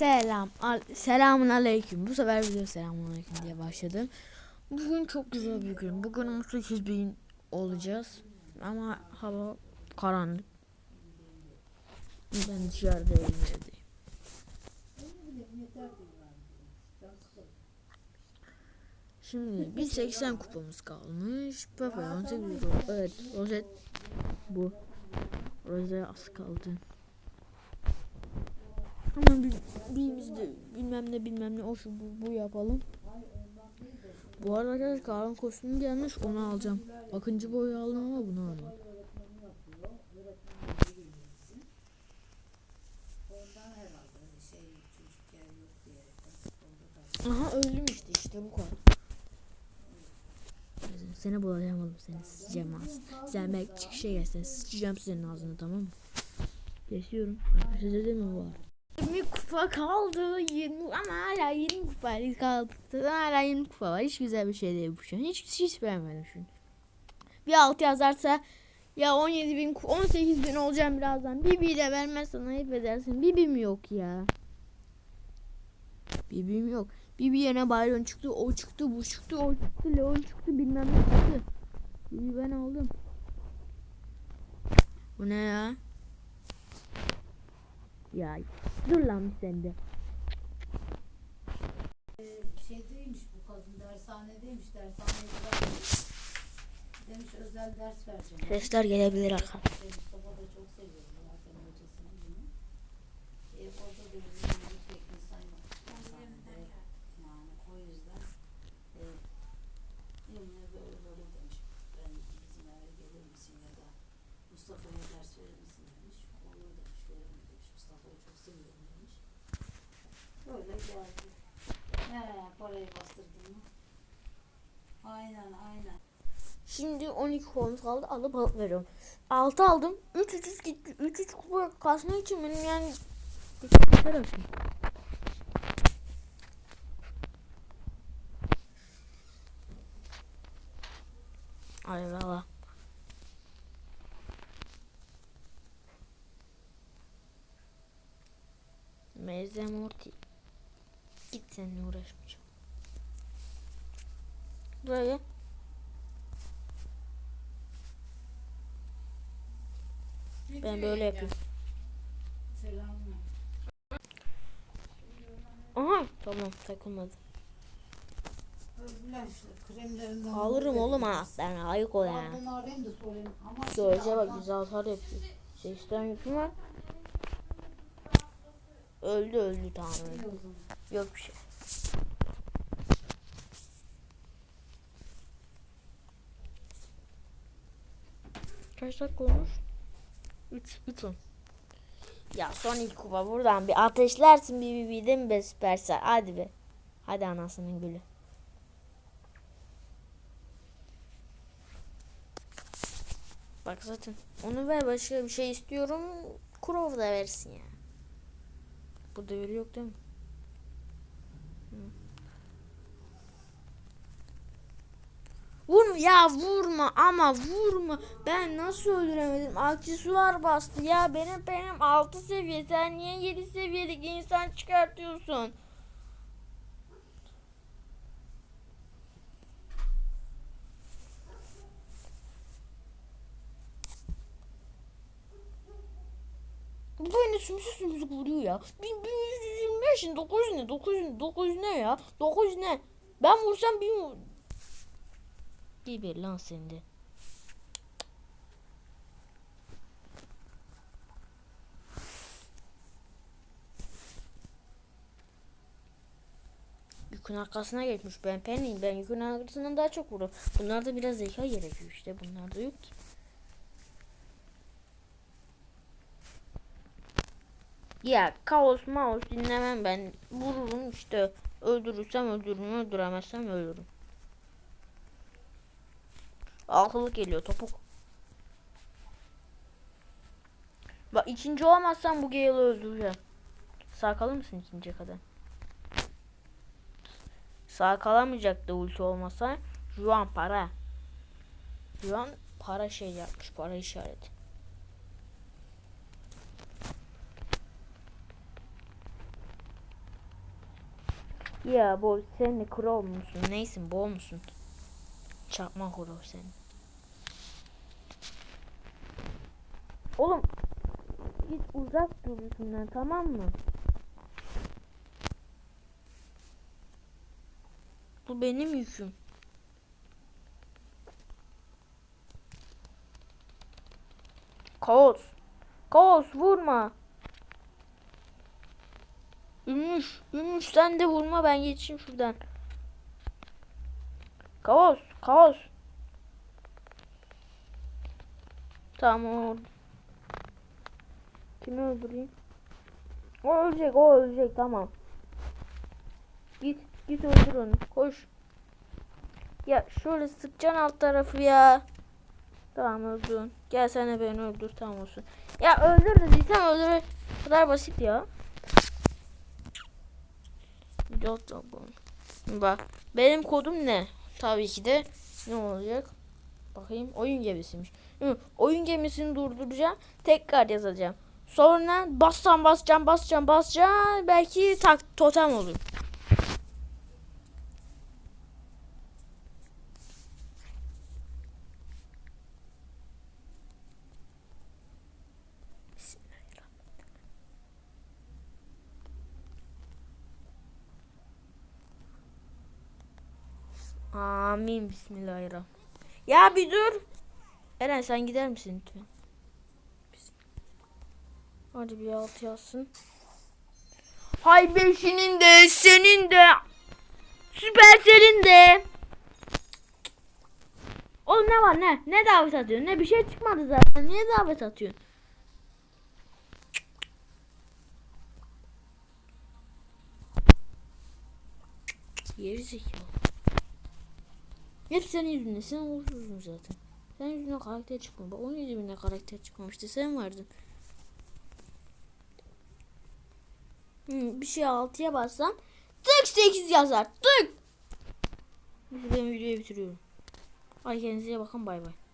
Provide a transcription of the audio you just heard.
Selam. Al selamun aleyküm. Bu sefer video selamun aleyküm diye başladım. Bugün çok güzel bir gün. Bugün 18 bin olacağız. Ama hava karanlık. Ben dışarıdayım evdeyim. Şimdi bir 80 kupamız kalmış. Pepe 18 euro. Evet rozet bu. Rozet az kaldı. Ama bir, birimizde bilmem ne bilmem ne o şu bu, bu yapalım. Bu arada arkadaşlar Karan kostümü gelmiş onu alacağım. Akıncı boyu aldım ama bunu almadım. Aha öldüm işte işte bu kadar. Seni bulacağım oğlum seni sıçacağım ağzına. Sen belki çıkışa gelsen sıçacağım senin ağzına tamam mı? Kesiyorum. Size de mi var? 20 kupa kaldı 20 ama hala 20 kupa kaldı. Hala 20 kupa var. Hiç güzel bir şey değil bu şu an. Hiç, hiç beğenmedim şunu. Bir altı yazarsa ya 17 bin 18 bin olacağım birazdan. Bibi de vermezsen ayıp edersin. Bibim yok ya. Bibim yok. Bibi yerine Byron çıktı. O çıktı. Bu çıktı. O çıktı. Leon çıktı. Bilmem ne çıktı. Bibi ben aldım. Bu ne ya? Ya dur lan bir sen de. şeydeymiş bu kadın dershanedeymiş dershaneye gidermiş. Demiş özel ders vereceğim. Sesler gelebilir arkadaşlar. Mustafa da çok seviyor zaten hocasını bunu. E, orada da bizim pek insan yok. Yani o yüzden e, yine de öyle öyle demiş. Ben bizim eve gelir misin ya da Mustafa'ya ders verir misin demiş. Olur demiş demiş. Böyle geldi. He parayı bastırdın mı? Aynen aynen. Şimdi 12 kupamız kaldı. Alıp alıp veriyorum. 6 aldım. 3 3 3 gitti. 3 3 kupa kasmak için benim yani yeter olsun. Ay valla. Meze Morty. Git seninle uğraşmayacağım. Böyle. Ben böyle yapıyorum. Aha tamam takılmadı. Alırım oğlum ha. Ben ayık ol yani. Şimdi bak güzel atar yapıyor. Sesten yapım var. Öldü öldü tamam öldü. Yok bir şey. Kaç dakika olmuş? 3 3 10. Ya son ilk kupa buradan bir ateşlersin bir bir bir de mi be süpersel hadi be. Hadi anasının gülü. Bak zaten onu ver başka bir şey istiyorum. Kurov da versin ya. Burada yeri yok değil mi? Vurma ya vurma ama vurma. Ben nasıl öldüremedim? Aksesuar bastı ya. Benim benim 6 seviye. Sen niye 7 seviyedeki insan çıkartıyorsun? Beni sümsüz sümsüz vuruyor ya. 1125 900 ne? 900 900 ne ya? 900 ne? Ben vursam bir Geber lan sen de. Yükün arkasına geçmiş. Ben peniyim. Ben yükün arkasından daha çok vururum. Bunlarda biraz zeka gerekiyor işte. Bunlarda yok ki. Ya kaos maos dinlemem ben. Vururum işte. Öldürürsem öldürürüm. Öldüremezsem ölürüm. Akıllı geliyor topuk. Bak ikinci olamazsam bu Gale'ı öldüreceğim. Sağ kalır mısın ikinciye kadar? Sağ kalamayacaktı ulti olmasa. Şu an para. Şu an para şey yapmış. Para işareti. Ya bu sen de kro musun? Neysin bu musun? Çakma kro sen. Oğlum git uzak dur yüzümden tamam mı? Bu benim yüküm. Kaos. Kaos vurma. Ümüş. Ümüş sen de vurma ben geçeyim şuradan. Kaos. Kaos. Tamam. Kimi öldüreyim? O ölecek o ölecek tamam. Git git öldür onu koş. Ya şöyle sıkacaksın alt tarafı ya. Tamam öldün. Gel sen de beni öldür tamam olsun. Ya öldür dediysem öldür. Bu kadar basit ya. Bak benim kodum ne? Tabii ki de ne olacak? Bakayım oyun gemisiymiş. Oyun gemisini durduracağım. Tekrar yazacağım. Sonra basacağım basacağım basacağım basacağım. Belki tak totem olur. Amin bismillahirrahmanirrahim. Ya bir dur. Eren sen gider misin lütfen? Hadi bir altı yazsın. Hay beşinin de senin de Süpersel'in de. Oğlum ne var ne? Ne davet atıyorsun? Ne bir şey çıkmadı zaten. Niye davet atıyorsun? Geri zekalı. Hep senin yüzünden. Sen uğursuzsun zaten. Sen yüzünden karakter çıkmadı. Bak onun yüzünden karakter çıkmamıştı. Sen vardın. Hmm, bir şey altıya bassam tık 8 yazar. Tık. Ben videoyu bitiriyorum. Ay kendinize bakın bay bay.